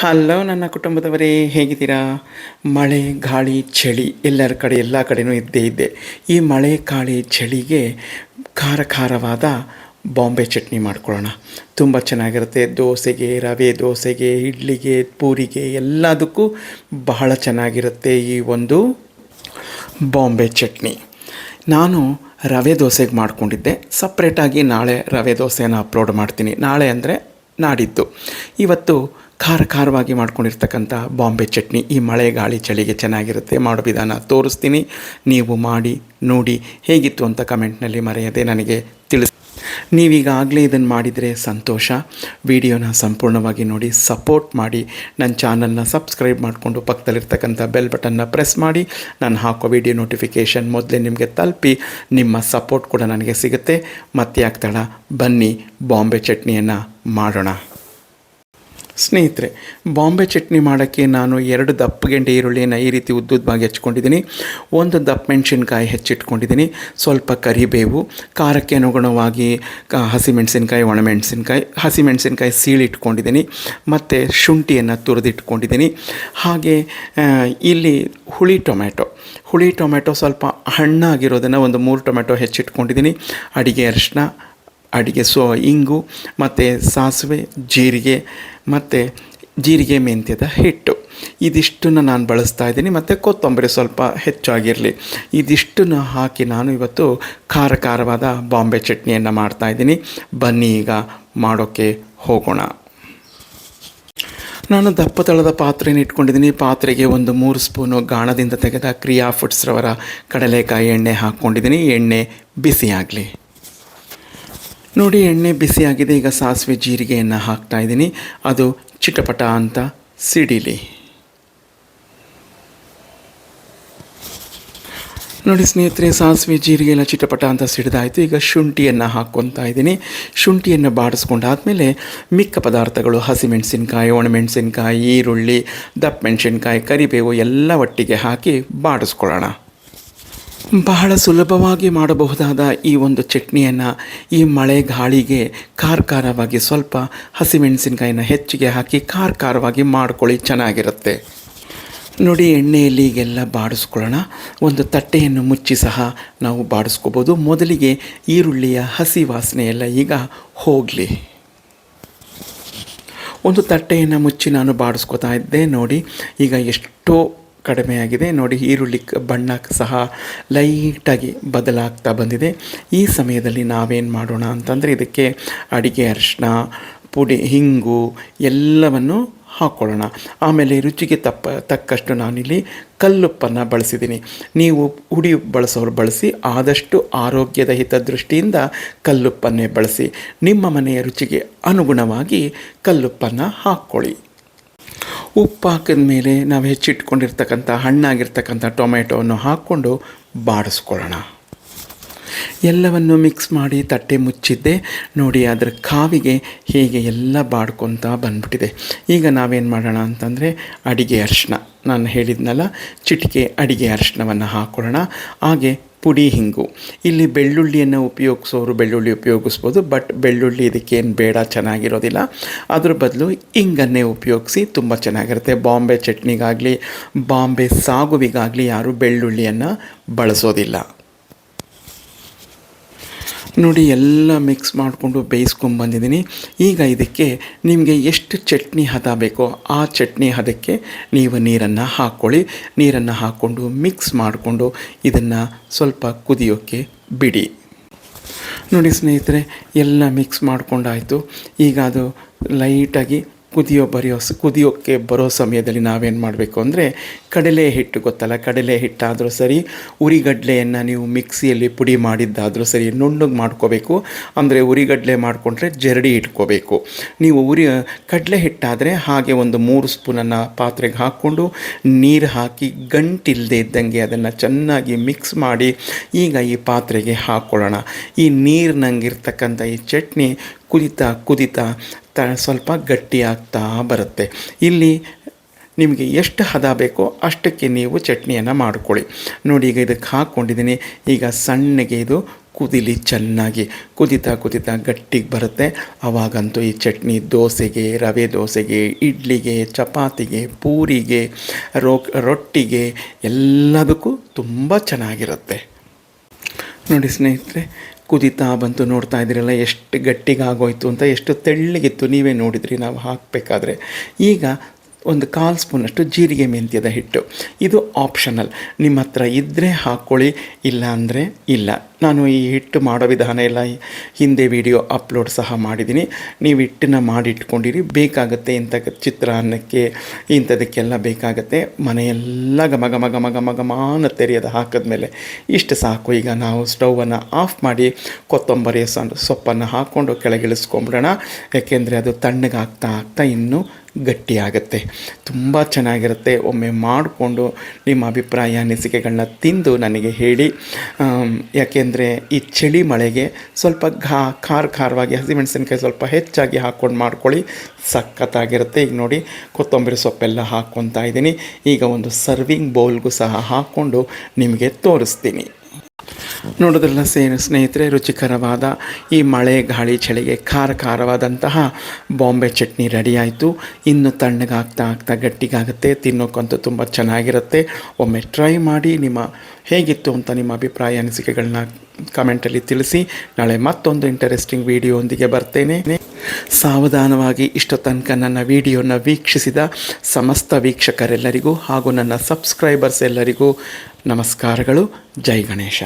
Hello ನನ್ನ ಕುಟುಂಬದವರೇ, ಹೇಗಿದ್ದೀರಾ? ಮಳೆ, ಗಾಳಿ, ಚಳಿ, ಎಲ್ಲರ ಕಡೆ, ಎಲ್ಲ ಕಡೆಯೂ ಇದ್ದೇ ಇದ್ದೆ. ಈ ಮಳೆ, ಗಾಳಿ, ಚಳಿಗೆ ಖಾರ ಖಾರವಾದ ಬಾಂಬೆ ಚಟ್ನಿ ಮಾಡ್ಕೊಳ್ಳೋಣ. ತುಂಬ ಚೆನ್ನಾಗಿರುತ್ತೆ. ದೋಸೆಗೆ, ರವೆ ದೋಸೆಗೆ, ಇಡ್ಲಿಗೆ, ಪೂರಿಗೆ, ಎಲ್ಲದಕ್ಕೂ ಬಹಳ ಚೆನ್ನಾಗಿರುತ್ತೆ ಈ ಒಂದು ಬಾಂಬೆ ಚಟ್ನಿ. ನಾನು ರವೆ ದೋಸೆಗೆ ಮಾಡ್ಕೊಂಡಿದ್ದೆ. ಸಪ್ರೇಟಾಗಿ ನಾಳೆ ರವೆ ದೋಸೆನ ಅಪ್ಲೋಡ್ ಮಾಡ್ತೀನಿ. ನಾಳೆ ಅಂದರೆ ನಾಡಿದ್ದು. ಇವತ್ತು ಖಾರ ಖಾರವಾಗಿ ಮಾಡ್ಕೊಂಡಿರ್ತಕ್ಕಂಥ ಬಾಂಬೆ ಚಟ್ನಿ ಈ ಮಳೆ ಗಾಳಿ ಚಳಿಗೆ ಚೆನ್ನಾಗಿರುತ್ತೆ. ಮಾಡೋ ವಿಧಾನ ತೋರಿಸ್ತೀನಿ. ನೀವು ಮಾಡಿ, ನೋಡಿ ಹೇಗಿತ್ತು ಅಂತ ಕಮೆಂಟ್ನಲ್ಲಿ ಮರೆಯದೆ ನನಗೆ ತಿಳಿಸಿ. ನೀವೀಗಾಗಲೇ ಇದನ್ನು ಮಾಡಿದರೆ ಸಂತೋಷ. ವಿಡಿಯೋನ ಸಂಪೂರ್ಣವಾಗಿ ನೋಡಿ ಸಪೋರ್ಟ್ ಮಾಡಿ. ನನ್ನ ಚಾನಲ್ನ ಸಬ್ಸ್ಕ್ರೈಬ್ ಮಾಡಿಕೊಂಡು ಪಕ್ಕದಲ್ಲಿರ್ತಕ್ಕಂಥ ಬೆಲ್ ಬಟನ್ನ ಪ್ರೆಸ್ ಮಾಡಿ. ನಾನು ಹಾಕೋ ವಿಡಿಯೋ ನೋಟಿಫಿಕೇಷನ್ ಮೊದಲೇ ನಿಮಗೆ ತಲುಪಿ, ನಿಮ್ಮ ಸಪೋರ್ಟ್ ಕೂಡ ನನಗೆ ಸಿಗುತ್ತೆ. ಮತ್ತೆ ಆಗ್ತಾಳ ಬನ್ನಿ, ಬಾಂಬೆ ಚಟ್ನಿಯನ್ನು ಮಾಡೋಣ. ಸ್ನೇಹಿತರೆ, ಬಾಂಬೆ ಚಟ್ನಿ ಮಾಡೋಕ್ಕೆ ನಾನು ಎರಡು ದಪ್ಪ ಗೆಂಡೆ ಈರುಳ್ಳಿಯನ್ನು ಈ ರೀತಿ ಉದ್ದುದ್ದವಾಗಿ ಹೆಚ್ಕೊಂಡಿದ್ದೀನಿ. ಒಂದು ದಪ್ಪ ಮೆಣಸಿನ್ಕಾಯಿ ಹೆಚ್ಚಿಟ್ಕೊಂಡಿದ್ದೀನಿ. ಸ್ವಲ್ಪ ಕರಿಬೇವು, ಖಾರಕ್ಕೆ ಅನುಗುಣವಾಗಿ ಕ ಹಸಿಮೆಣಸಿನ್ಕಾಯಿ, ಒಣಮೆಣಸಿನ್ಕಾಯಿ, ಹಸಿಮೆಣಸಿನ್ಕಾಯಿ ಸೀಳಿಟ್ಕೊಂಡಿದ್ದೀನಿ. ಮತ್ತು ಶುಂಠಿಯನ್ನು ತುರಿದಿಟ್ಕೊಂಡಿದ್ದೀನಿ. ಹಾಗೆ ಇಲ್ಲಿ ಹುಳಿ ಟೊಮ್ಯಾಟೊ. ಹುಳಿ ಟೊಮ್ಯಾಟೊ ಸ್ವಲ್ಪ ಹಣ್ಣಾಗಿರೋದನ್ನು ಒಂದು ಮೂರು ಟೊಮ್ಯಾಟೊ ಹೆಚ್ಚಿಟ್ಕೊಂಡಿದ್ದೀನಿ. ಅಡಿಗೆ ಅರಿಶಿನ ಅಡಿಗೆ ಸೊ ಇಂಗು, ಮತ್ತು ಸಾಸಿವೆ, ಜೀರಿಗೆ, ಮತ್ತು ಜೀರಿಗೆ ಮೆಂತ್ಯದ ಹಿಟ್ಟು. ಇದಿಷ್ಟನ್ನು ನಾನು ಬಳಸ್ತಾ ಇದ್ದೀನಿ, ಮತ್ತು ಕೊತ್ತಂಬರಿ ಸ್ವಲ್ಪ ಹೆಚ್ಚಾಗಿರಲಿ. ಇದಿಷ್ಟನ್ನು ಹಾಕಿ ನಾನು ಇವತ್ತು ಖಾರ ಖಾರವಾದ ಬಾಂಬೆ ಚಟ್ನಿಯನ್ನು ಮಾಡ್ತಾಯಿದ್ದೀನಿ ಬನ್ನಿ ಈಗ ಮಾಡೋಕ್ಕೆ ಹೋಗೋಣ. ನಾನು ದಪ್ಪ ತಳದ ಪಾತ್ರೆಯನ್ನು ಇಟ್ಕೊಂಡಿದ್ದೀನಿ. ಪಾತ್ರೆಗೆ ಒಂದು ಮೂರು ಸ್ಪೂನು ಗಾಣದಿಂದ ತೆಗೆದ ಕ್ರಿಯಾ ಫುಡ್ಸ್ರವರ ಕಡಲೆಕಾಯಿ ಎಣ್ಣೆ ಹಾಕ್ಕೊಂಡಿದ್ದೀನಿ. ಎಣ್ಣೆ ಬಿಸಿಯಾಗಲಿ. ನೋಡಿ, ಎಣ್ಣೆ ಬಿಸಿಯಾಗಿದೆ. ಈಗ ಸಾಸಿವೆ ಜೀರಿಗೆಯನ್ನು ಹಾಕ್ತಾ ಇದ್ದೀನಿ. ಅದು ಚಿಟಪಟ ಅಂತ ಸಿಡಿಲಿ. ನೋಡಿ ಸ್ನೇಹಿತರೆ, ಸಾಸಿವೆ ಜೀರಿಗೆ ಎಲ್ಲ ಚಿಟಪಟ ಅಂತ ಸಿಡಿದಾಯಿತು. ಈಗ ಶುಂಠಿಯನ್ನು ಹಾಕ್ಕೊತಾ ಇದ್ದೀನಿ. ಶುಂಠಿಯನ್ನು ಬಾಡಿಸ್ಕೊಂಡಾದಮೇಲೆ ಮಿಕ್ಕ ಪದಾರ್ಥಗಳು, ಹಸಿಮೆಣಸಿನ್ಕಾಯಿ, ಒಣಮೆಣಸಿನ್ಕಾಯಿ, ಈರುಳ್ಳಿ, ದಪ್ಪ ಮೆಣಸಿನ್ಕಾಯಿ, ಕರಿಬೇವು ಎಲ್ಲ ಒಟ್ಟಿಗೆ ಹಾಕಿ ಬಾಡಿಸ್ಕೊಳ್ಳೋಣ. ಬಹಳ ಸುಲಭವಾಗಿ ಮಾಡಬಹುದಾದ ಈ ಒಂದು ಚಟ್ನಿಯನ್ನು ಈ ಮಳೆ ಗಾಳಿಗೆ ಖಾರ ಖಾರವಾಗಿ ಸ್ವಲ್ಪ ಹಸಿಮೆಣಸಿನ್ಕಾಯಿನ ಹೆಚ್ಚಿಗೆ ಹಾಕಿ ಖಾರ ಖಾರವಾಗಿ ಮಾಡ್ಕೊಳ್ಳಿ, ಚೆನ್ನಾಗಿರುತ್ತೆ. ನೋಡಿ, ಎಣ್ಣೆಯಲ್ಲಿ ಈಗೆಲ್ಲ ಬಾಡಿಸ್ಕೊಳ್ಳೋಣ. ಒಂದು ತಟ್ಟೆಯನ್ನು ಮುಚ್ಚಿ ಸಹ ನಾವು ಬಾಡಿಸ್ಕೋಬೋದು. ಮೊದಲಿಗೆ ಈರುಳ್ಳಿಯ ಹಸಿ ವಾಸನೆ ಎಲ್ಲ ಈಗ ಹೋಗಲಿ. ಒಂದು ತಟ್ಟೆಯನ್ನು ಮುಚ್ಚಿ ನಾನು ಬಾಡಿಸ್ಕೊತಾ ಇದ್ದೆ. ನೋಡಿ, ಈಗ ಎಷ್ಟೋ ಕಡಿಮೆಯಾಗಿದೆ. ನೋಡಿ, ಈರುಳ್ಳಿ ಬಣ್ಣ ಸಹ ಲೈಟಾಗಿ ಬದಲಾಗ್ತಾ ಬಂದಿದೆ. ಈ ಸಮಯದಲ್ಲಿ ನಾವೇನು ಮಾಡೋಣ ಅಂತಂದರೆ, ಇದಕ್ಕೆ ಅಡಿಗೆ ಅರಿಶಿನ ಪುಡಿ, ಹಿಂಗು ಎಲ್ಲವನ್ನು ಹಾಕ್ಕೊಳ್ಳೋಣ ಆಮೇಲೆ ರುಚಿಗೆ ತಪ್ಪ, ತಕ್ಕಷ್ಟು ನಾನಿಲ್ಲಿ ಕಲ್ಲುಪ್ಪನ್ನು ಬಳಸಿದ್ದೀನಿ. ನೀವು ಹುಡಿ ಬಳಸೋರು ಬಳಸಿ, ಆದಷ್ಟು ಆರೋಗ್ಯದ ಹಿತದೃಷ್ಟಿಯಿಂದ ಕಲ್ಲುಪ್ಪನ್ನೇ ಬಳಸಿ. ನಿಮ್ಮ ಮನೆಯ ರುಚಿಗೆ ಅನುಗುಣವಾಗಿ ಕಲ್ಲುಪ್ಪನ್ನು ಹಾಕ್ಕೊಳ್ಳಿ. ಉಪ್ಪು ಹಾಕಿದ ಮೇಲೆ ನಾವು ಹೆಚ್ಚಿಟ್ಕೊಂಡಿರ್ತಕ್ಕಂಥ ಹಣ್ಣಾಗಿರ್ತಕ್ಕಂಥ ಟೊಮೆಟೊವನ್ನು ಹಾಕ್ಕೊಂಡು ಬಾಡಿಸ್ಕೊಳ್ಳೋಣ. ಎಲ್ಲವನ್ನು ಮಿಕ್ಸ್ ಮಾಡಿ ತಟ್ಟೆ ಮುಚ್ಚಿದ್ದೆ. ನೋಡಿ ಅದರ ಕಾವಿಗೆ ಹೀಗೆ ಎಲ್ಲ ಬಾಡ್ಕೊತಾ ಬಂದ್ಬಿಟ್ಟಿದೆ. ಈಗ ನಾವೇನು ಮಾಡೋಣ ಅಂತಂದರೆ ಅಡಿಗೆ ಅರಿಶಿನ ನಾನು ಹೇಳಿದ್ನಲ್ಲ, ಚಿಟಿಕೆ ಅಡಿಗೆ ಅರಿಶಿನವನ್ನು ಹಾಕೊಳ್ಳೋಣ. ಹಾಗೆ ಪುಡಿ ಹಿಂಗು. ಇಲ್ಲಿ ಬೆಳ್ಳುಳ್ಳಿಯನ್ನು ಉಪಯೋಗಿಸೋರು ಬೆಳ್ಳುಳ್ಳಿ ಉಪಯೋಗಿಸ್ಬೋದು ಬಟ್ ಬೆಳ್ಳುಳ್ಳಿ ಇದಕ್ಕೇನು ಬೇಡ, ಚೆನ್ನಾಗಿರೋದಿಲ್ಲ. ಅದ್ರ ಬದಲು ಹಿಂಗನ್ನೇ ಉಪಯೋಗಿಸಿ ತುಂಬ ಚೆನ್ನಾಗಿರುತ್ತೆ. ಬಾಂಬೆ ಚಟ್ನಿಗಾಗಲಿ, ಬಾಂಬೆ ಸಾಗುವಿಗಾಗಲಿ ಯಾರೂ ಬೆಳ್ಳುಳ್ಳಿಯನ್ನು ಬಳಸೋದಿಲ್ಲ. ನೋಡಿ ಎಲ್ಲ ಮಿಕ್ಸ್ ಮಾಡಿಕೊಂಡು ಬೇಯಿಸ್ಕೊಂಬಂದಿದ್ದೀನಿ ಈಗ ಇದಕ್ಕೆ ನಿಮಗೆ ಎಷ್ಟು ಚಟ್ನಿ ಹದ ಬೇಕೋ ಆ ಚಟ್ನಿ ಹದಕ್ಕೆ ನೀವು ನೀರನ್ನು ಹಾಕ್ಕೊಳ್ಳಿ ನೀರನ್ನು ಹಾಕ್ಕೊಂಡು ಮಿಕ್ಸ್ ಮಾಡಿಕೊಂಡು ಇದನ್ನು ಸ್ವಲ್ಪ ಕುದಿಯೋಕ್ಕೆ ಬಿಡಿ. ನೋಡಿ ಸ್ನೇಹಿತರೆ, ಎಲ್ಲ ಮಿಕ್ಸ್ ಮಾಡ್ಕೊಂಡಾಯಿತು. ಈಗ ಅದು ಲೈಟಾಗಿ ಕುದಿಯೋ ಬರೆಯೋ ಕುದಿಯೋಕ್ಕೆ ಬರೋ ಸಮಯದಲ್ಲಿ ನಾವೇನು ಮಾಡಬೇಕು ಅಂದರೆ ಕಡಲೆ ಹಿಟ್ಟು ಗೊತ್ತಲ್ಲ, ಕಡಲೆ ಹಿಟ್ಟಾದರೂ ಸರಿ, ಉರಿಗಡ್ಲೆಯನ್ನು ನೀವು ಮಿಕ್ಸಿಯಲ್ಲಿ ಪುಡಿ ಮಾಡಿದ್ದಾದರೂ ಸರಿ, ನುಣ್ಣಗೆ ಮಾಡ್ಕೋಬೇಕು. ಅಂದರೆ ಉರಿಗಡ್ಲೆ ಮಾಡಿಕೊಂಡ್ರೆ ಜರಡಿ ಇಟ್ಕೋಬೇಕು. ನೀವು ಉರಿ, ಕಡಲೆ ಹಿಟ್ಟಾದರೆ ಹಾಗೆ ಒಂದು ಮೂರು ಸ್ಪೂನನ್ನು ಪಾತ್ರೆಗೆ ಹಾಕ್ಕೊಂಡು ನೀರು ಹಾಕಿ ಗಂಟಿಲ್ಲದೆ ಇದ್ದಂಗೆ ಅದನ್ನು ಚೆನ್ನಾಗಿ ಮಿಕ್ಸ್ ಮಾಡಿ ಈಗ ಈ ಪಾತ್ರೆಗೆ ಹಾಕ್ಕೊಳ್ಳೋಣ ಈ ನೀರಿನಂಗಿರ್ತಕ್ಕಂಥ ಈ ಚಟ್ನಿ ಕುದಿತಾ ಕುದಿತಾ ತ ಸ್ವಲ್ಪ ಗಟ್ಟಿಯಾಗ್ತಾ ಬರುತ್ತೆ. ಇಲ್ಲಿ ನಿಮಗೆ ಎಷ್ಟು ಹದ ಬೇಕೋ ಅಷ್ಟಕ್ಕೆ ನೀವು ಚಟ್ನಿಯನ್ನು ಮಾಡ್ಕೊಳ್ಳಿ. ನೋಡಿ ಈಗ ಇದಕ್ಕೆ ಹಾಕ್ಕೊಂಡಿದ್ದೀನಿ. ಈಗ ಸಣ್ಣಗೆ ಇದು ಕುದಿಲಿ ಚೆನ್ನಾಗಿ ಕುದಿತಾ ಕುದಿತಾ ಗಟ್ಟಿಗೆ ಬರುತ್ತೆ. ಆವಾಗಂತೂ ಈ ಚಟ್ನಿ ದೋಸೆಗೆ, ರವೆ ದೋಸೆಗೆ, ಇಡ್ಲಿಗೆ, ಚಪಾತಿಗೆ, ಪೂರಿಗೆ ರೊಟ್ಟಿಗೆ ಎಲ್ಲದಕ್ಕೂ ತುಂಬ ಚೆನ್ನಾಗಿರುತ್ತೆ. ನೋಡಿ ಸ್ನೇಹಿತರೆ ಕುದಿತಾ ಬಂತು, ನೋಡ್ತಾ ಇದ್ರಲ್ಲ ಎಷ್ಟು ಗಟ್ಟಿಗಾಗೋಯ್ತು ಅಂತ, ಎಷ್ಟು ತೆಳ್ಳಗಿತ್ತು, ನೀವೇ ನೋಡಿದ್ರಿ, ನಾವು ಹಾಕಬೇಕಾದ್ರೆ. ಈಗ ಒಂದು ಕಾಲು ಸ್ಪೂನಷ್ಟು ಜೀರಿಗೆ ಮೆಂತ್ಯದ ಹಿಟ್ಟು. ಇದು ಆಪ್ಷನಲ್ ನಿಮ್ಮ ಹತ್ರ ಇದ್ದರೆ ಹಾಕ್ಕೊಳ್ಳಿ ಇಲ್ಲ ಅಂದರೆ ಇಲ್ಲ. ನಾನು ಈ ಹಿಟ್ಟು ಮಾಡೋ ವಿಧಾನ ಎಲ್ಲ ಹಿಂದೆ ವಿಡಿಯೋ ಅಪ್ಲೋಡ್ ಸಹ ಮಾಡಿದ್ದೀನಿ. ನೀವು ಹಿಟ್ಟನ್ನ ಮಾಡಿಟ್ಕೊಂಡಿರಿ. ಬೇಕಾಗುತ್ತೆ ಇಂಥ ಚಿತ್ರಾನ್ನಕ್ಕೆ ಇಂಥದಕ್ಕೆಲ್ಲ ಬೇಕಾಗುತ್ತೆ. ಮನೆಯೆಲ್ಲ ಘಮ ಘಮ ಘಮ ಘಮ ಘಮಾನ ಹಾಕಿದ ಹಾಕಿದ್ಮೇಲೆ ಇಷ್ಟು ಸಾಕು. ಈಗ ನಾವು ಸ್ಟೌವನ್ನು ಆಫ್ ಮಾಡಿ ಕೊತ್ತಂಬರಿ ಸೊಪ್ಪನ್ನು ಹಾಕ್ಕೊಂಡು ಕೆಳಗಿಳಿಸ್ಕೊಂಬಿಡೋಣ. ಯಾಕೆಂದರೆ ಅದು ತಣ್ಣಗಾಗ್ತಾ ಆಗ್ತಾ ಇನ್ನೂ ಗಟ್ಟಿಯಾಗುತ್ತೆ. ತುಂಬ ಚೆನ್ನಾಗಿರುತ್ತೆ. ಒಮ್ಮೆ ಮಾಡಿಕೊಂಡು ನಿಮ್ಮ ಅಭಿಪ್ರಾಯ ಅನಿಸಿಕೆಗಳನ್ನ ತಿಂದು ನನಗೆ ಹೇಳಿ. ಆಮ್, ಯಾಕೆಂದರೆ ಈ ಚಳಿ ಮಳೆಗೆ ಸ್ವಲ್ಪ ಘಾ, ಖಾರ ಖಾರವಾಗಿ ಹಸಿಮೆಣಸಿನ್ಕಾಯಿ ಸ್ವಲ್ಪ ಹೆಚ್ಚಾಗಿ ಹಾಕ್ಕೊಂಡು ಮಾಡ್ಕೊಳ್ಳಿ. ಸಖತ್ತಾಗಿರುತ್ತೆ. ಈಗ ನೋಡಿ, ಕೊತ್ತಂಬರಿ ಸೊಪ್ಪೆಲ್ಲ ಹಾಕ್ಕೊತಾ ಇದ್ದೀನಿ. ಈಗ ಒಂದು ಸರ್ವಿಂಗ್ ಬೌಲ್ಗೂ ಸಹ ಹಾಕ್ಕೊಂಡು ನಿಮಗೆ ತೋರಿಸ್ತೀನಿ. ನೋಡೋದ್ರಲ್ಲ ಸೇನು ಸ್ನೇಹಿತರೆ, ರುಚಿಕರವಾದ ಈ ಮಳೆ ಗಾಳಿ ಚಳಿಗೆ ಖಾರ ಖಾರವಾದಂತಹ ಬಾಂಬೆ ಚಟ್ನಿ ರೆಡಿಯಾಯಿತು ಇನ್ನು ತಣ್ಣಗಾಗ್ತಾ ಆಗ್ತಾ ಗಟ್ಟಿಗಾಗುತ್ತೆ ತಿನ್ನೋಕ್ಕಂತೂ ತುಂಬ ಚೆನ್ನಾಗಿರುತ್ತೆ. ಒಮ್ಮೆ ಟ್ರೈ ಮಾಡಿ ನಿಮ್ಮ ಹೇಗಿತ್ತು ಅಂತ ನಿಮ್ಮ ಅಭಿಪ್ರಾಯ, ಅನಿಸಿಕೆಗಳನ್ನ ಕಮೆಂಟಲ್ಲಿ ತಿಳಿಸಿ. ನಾಳೆ ಮತ್ತೊಂದು ಇಂಟರೆಸ್ಟಿಂಗ್ ವಿಡಿಯೋಂದಿಗೆ ಬರ್ತೇನೆ. ಸಾವಧಾನವಾಗಿ ಇಷ್ಟು ತನಕ ನನ್ನ ವಿಡಿಯೋನ ವೀಕ್ಷಿಸಿದ ಸಮಸ್ತ ವೀಕ್ಷಕರೆಲ್ಲರಿಗೂ ಹಾಗೂ ನನ್ನ ಸಬ್ಸ್ಕ್ರೈಬರ್ಸ್ ಎಲ್ಲರಿಗೂ ನಮಸ್ಕಾರಗಳು. ಜೈ ಗಣೇಶ.